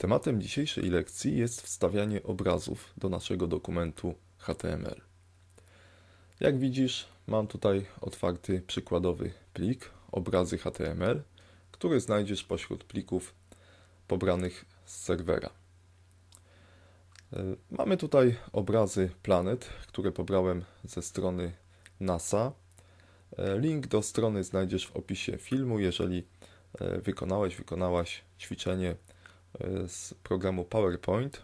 Tematem dzisiejszej lekcji jest wstawianie obrazów do naszego dokumentu HTML. Jak widzisz, mam tutaj otwarty przykładowy plik obrazy HTML, który znajdziesz pośród plików pobranych z serwera. E, Mamy tutaj obrazy planet, które pobrałem ze strony NASA. E, Link do strony znajdziesz w opisie filmu, jeżeli e, wykonałeś, wykonałaś ćwiczenie z programu PowerPoint,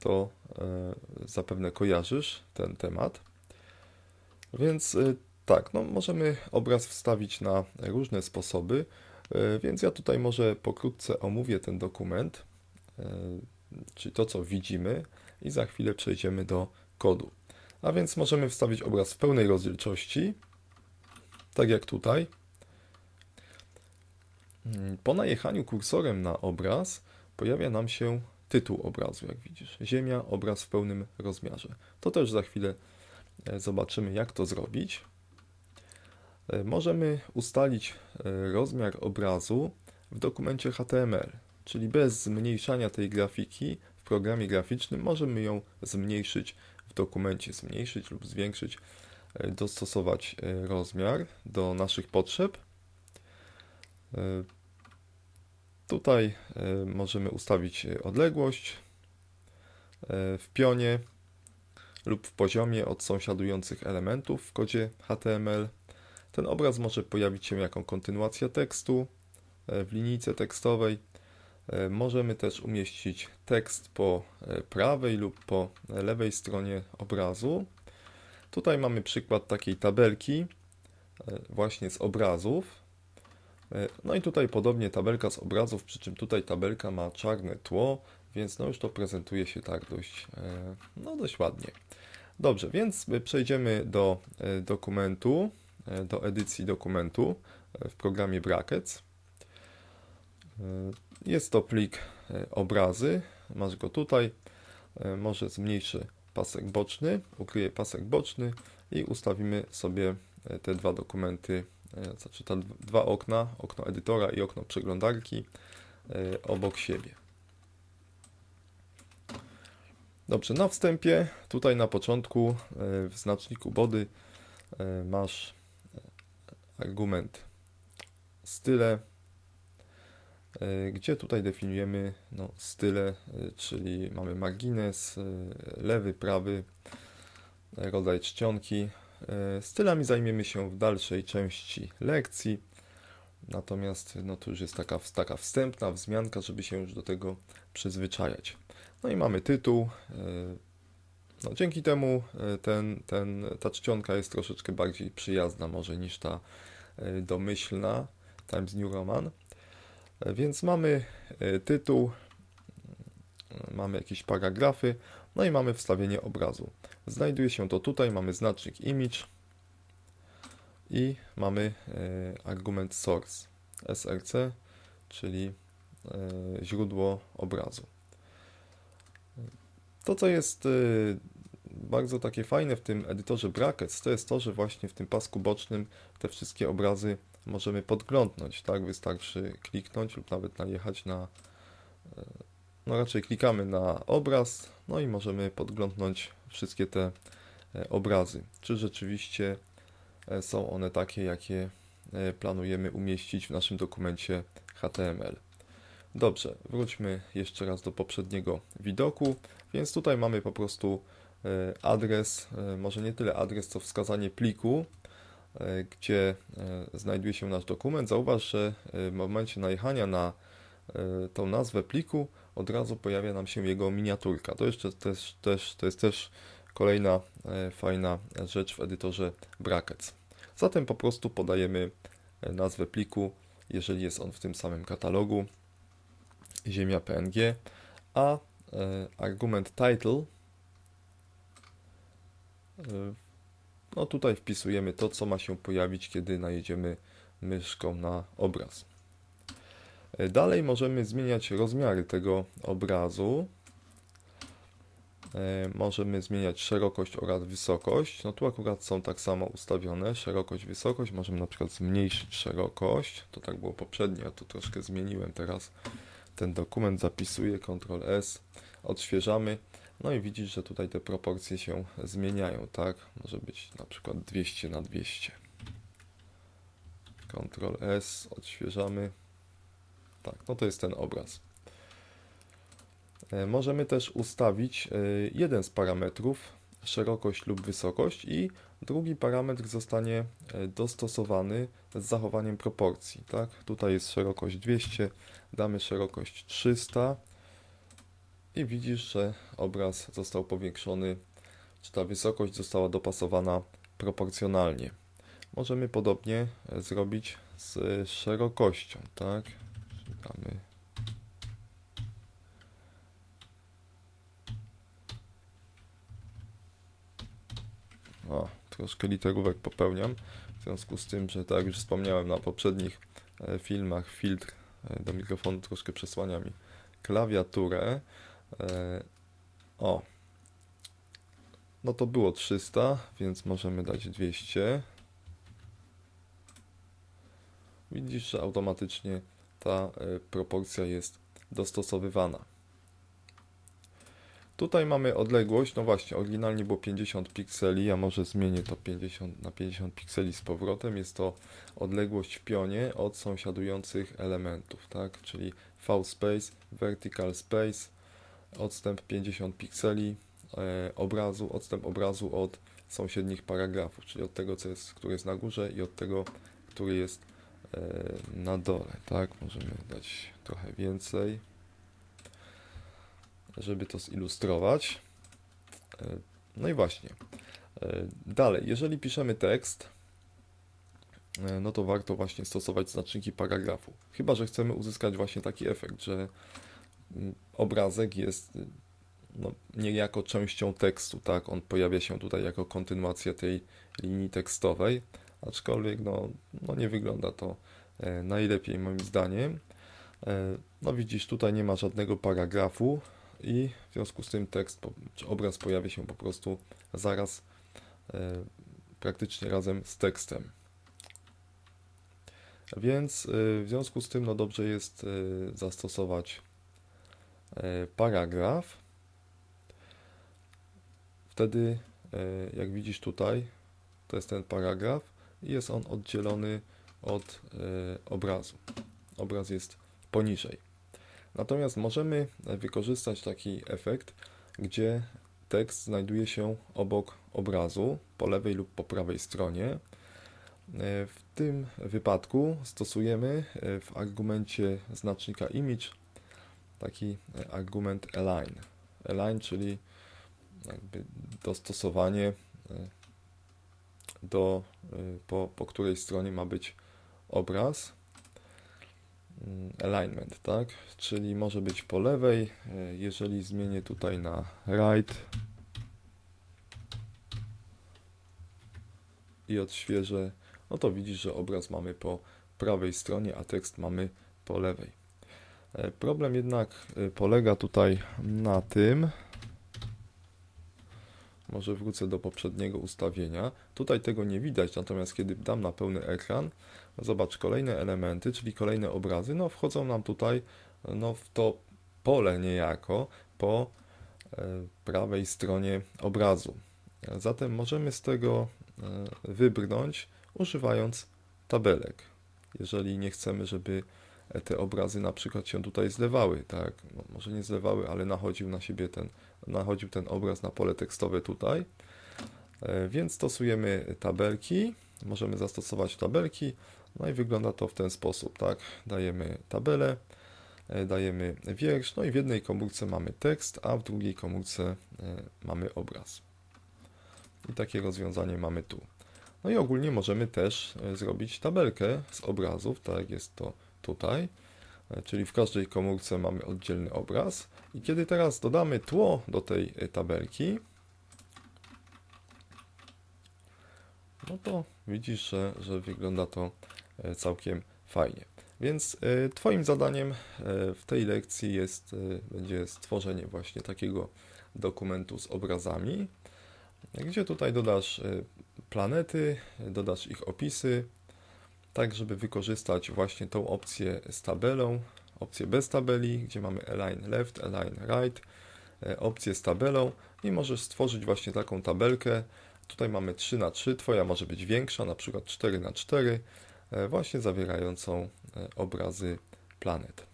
to e, zapewne kojarzysz ten temat. Więc e, tak, no możemy obraz wstawić na różne sposoby, e, więc ja tutaj może pokrótce omówię ten dokument, e, czyli to, co widzimy i za chwilę przejdziemy do kodu. A więc możemy wstawić obraz w pełnej rozdzielczości, tak jak tutaj. Mm, Po najechaniu kursorem na obraz pojawia nam się tytuł obrazu, jak widzisz. Ziemia, obraz w pełnym rozmiarze. To też za chwilę e, zobaczymy, jak to zrobić. E, Możemy ustalić e, rozmiar obrazu w dokumencie HTML, czyli bez zmniejszania tej grafiki w programie graficznym możemy ją zmniejszyć w dokumencie, zmniejszyć lub zwiększyć, dostosować rozmiar do naszych potrzeb. Tutaj e, możemy ustawić e, odległość e, w pionie lub w poziomie od sąsiadujących elementów w kodzie HTML. Ten obraz może pojawić się jako kontynuacja tekstu w linijce tekstowej. Możemy też umieścić tekst po prawej lub po lewej stronie obrazu. Tutaj mamy przykład takiej tabelki właśnie z obrazów. E, No i tutaj podobnie tabelka z obrazów, przy czym tutaj tabelka ma czarne tło, więc no już to prezentuje się tak dość, e, no dość ładnie. Dobrze, więc przejdziemy do e, dokumentu, do edycji dokumentu w programie Brackets. Jest to plik obrazy, masz go tutaj, może zmniejszy pasek boczny, ukryję pasek boczny i ustawimy sobie te dwa dokumenty, znaczy te dwa okna, okno edytora i okno przeglądarki e, obok siebie. Dobrze, na wstępie, tutaj na początku e, w znaczniku body e, masz e, argument style, e, gdzie tutaj definiujemy no, style, e, czyli mamy margines, e, lewy, prawy, e, rodzaj czcionki. E, Stylami zajmiemy się w dalszej części lekcji, natomiast no, to już jest taka, taka wstępna wzmianka, żeby się już do tego przyzwyczajać. No i mamy tytuł. e, No, dzięki temu e, ten, ten, ta czcionka jest troszeczkę bardziej przyjazna może niż ta e, domyślna Times New Roman. E, Więc mamy e, tytuł, e, mamy jakieś paragrafy, no i mamy wstawienie obrazu. Znajduje się to tutaj, mamy znacznik image i mamy e, argument source, src, czyli e, źródło obrazu. To, co jest y, bardzo takie fajne w tym edytorze Brackets, to jest to, że właśnie w tym pasku bocznym te wszystkie obrazy możemy podglądnąć, tak? Wystarczy kliknąć lub nawet najechać na, no raczej klikamy na obraz, no i możemy podglądnąć wszystkie te e, obrazy. Czy rzeczywiście e, są one takie, jakie e, planujemy umieścić w naszym dokumencie HTML. Dobrze, wróćmy jeszcze raz do poprzedniego widoku. Więc tutaj mamy po prostu adres, może nie tyle adres, co wskazanie pliku, gdzie znajduje się nasz dokument. Zauważ, że w momencie najechania na tą nazwę pliku od razu pojawia nam się jego miniaturka. To jeszcze też, też, to jest też kolejna e, fajna rzecz w edytorze Brackets. Zatem po prostu podajemy e, nazwę pliku, jeżeli jest on w tym samym katalogu, ziemia PNG, a e, argument title, no tutaj wpisujemy to, co ma się pojawić, kiedy najedziemy myszką na obraz. Dalej możemy zmieniać rozmiary tego obrazu. E, Możemy zmieniać szerokość oraz wysokość. No tu akurat są tak samo ustawione, szerokość, wysokość. Możemy na przykład zmniejszyć szerokość. To tak było poprzednio, ja to troszkę zmieniłem teraz. ten dokument, zapisuję, Ctrl S, odświeżamy. No i widzisz, że tutaj te proporcje się zmieniają, tak? Może być na przykład 200 na 200. Ctrl S, odświeżamy. Tak, no to jest ten obraz. E, Możemy też ustawić e, jeden z parametrów, szerokość lub wysokość i drugi parametr zostanie e, dostosowany z zachowaniem proporcji, tak? Tutaj jest szerokość 200, damy szerokość 300 i widzisz, że obraz został powiększony, czy ta wysokość została dopasowana proporcjonalnie. Możemy podobnie zrobić z szerokością, tak? O, troszkę literówek popełniam. W związku z tym, że tak już wspomniałem na poprzednich e, filmach, filtr e, do mikrofonu troszkę przesłania mi klawiaturę. E, O, no to było 300, więc możemy dać 200. Widzisz, że automatycznie ta e, proporcja jest dostosowywana. Tutaj mamy odległość, no właśnie, oryginalnie było 50 pikseli, ja może zmienię to 50 na 50 pikseli z powrotem. Jest to odległość w pionie od sąsiadujących elementów, tak? Czyli V-space, vertical space, odstęp 50 pikseli e, obrazu, odstęp obrazu od sąsiednich paragrafów, czyli od tego, co jest, który jest na górze i od tego, który jest na dole, tak? Możemy dać trochę więcej żeby to zilustrować. E, No i właśnie. E, Dalej, jeżeli piszemy tekst, e, no to warto właśnie stosować znaczniki paragrafu. Chyba, że chcemy uzyskać właśnie taki efekt, że mm, obrazek jest y, no, niejako częścią tekstu, tak? On pojawia się tutaj jako kontynuacja tej linii tekstowej, aczkolwiek no, no nie wygląda to e, najlepiej moim zdaniem. E, No widzisz, tutaj nie ma żadnego paragrafu, i w związku z tym tekst czy obraz pojawia się po prostu zaraz e, praktycznie razem z tekstem. Więc w związku z tym no dobrze jest zastosować paragraf. Wtedy, jak widzisz tutaj, to jest ten paragraf jest on oddzielony od e, obrazu. Obraz jest poniżej. Natomiast możemy wykorzystać taki efekt, gdzie tekst znajduje się obok obrazu, po lewej lub po prawej stronie. E, W tym wypadku stosujemy e, w argumencie znacznika image taki e, argument align. Align, czyli dostosowanie e, do, e, po, po której stronie ma być obraz mm, alignment, tak? Czyli może być po lewej. e, Jeżeli zmienię tutaj na right i odświeżę, no to widzisz, że obraz mamy po prawej stronie, a tekst mamy po lewej. E, Problem jednak polega tutaj na tym, może wrócę do poprzedniego ustawienia. Tutaj tego nie widać, natomiast kiedy dam na pełny ekran, zobacz kolejne elementy, czyli kolejne obrazy, no wchodzą nam tutaj no, w to pole niejako po e, prawej stronie obrazu. Zatem możemy z tego e, wybrnąć używając tabelek. Jeżeli nie chcemy, żeby te obrazy na przykład się tutaj zlewały, tak? No, może nie zlewały, ale nachodził na siebie ten, nachodził ten obraz na pole tekstowe tutaj. E, Więc stosujemy tabelki, możemy zastosować tabelki, no i wygląda to w ten sposób, tak? Dajemy tabelę, e, dajemy wiersz, no i w jednej komórce mamy tekst, a w drugiej komórce e, mamy obraz. I takie rozwiązanie mamy tu. No i ogólnie możemy też zrobić tabelkę z obrazów, tak jest to tutaj. E, Czyli w każdej komórce mamy oddzielny obraz. I kiedy teraz dodamy tło do tej e, tabelki, no to widzisz, że, że wygląda to e, całkiem fajnie. Więc Twoim zadaniem w tej lekcji jest, będzie stworzenie właśnie takiego dokumentu z obrazami, gdzie tutaj dodasz planety, dodasz ich opisy, tak żeby wykorzystać właśnie tą opcję z tabelą, opcję bez tabeli, gdzie mamy align left, align right, e, opcję z tabelą i możesz stworzyć właśnie taką tabelkę. Tutaj mamy 3 na 3 Twoja może być większa, na przykład 4 na 4 właśnie zawierającą obrazy planet.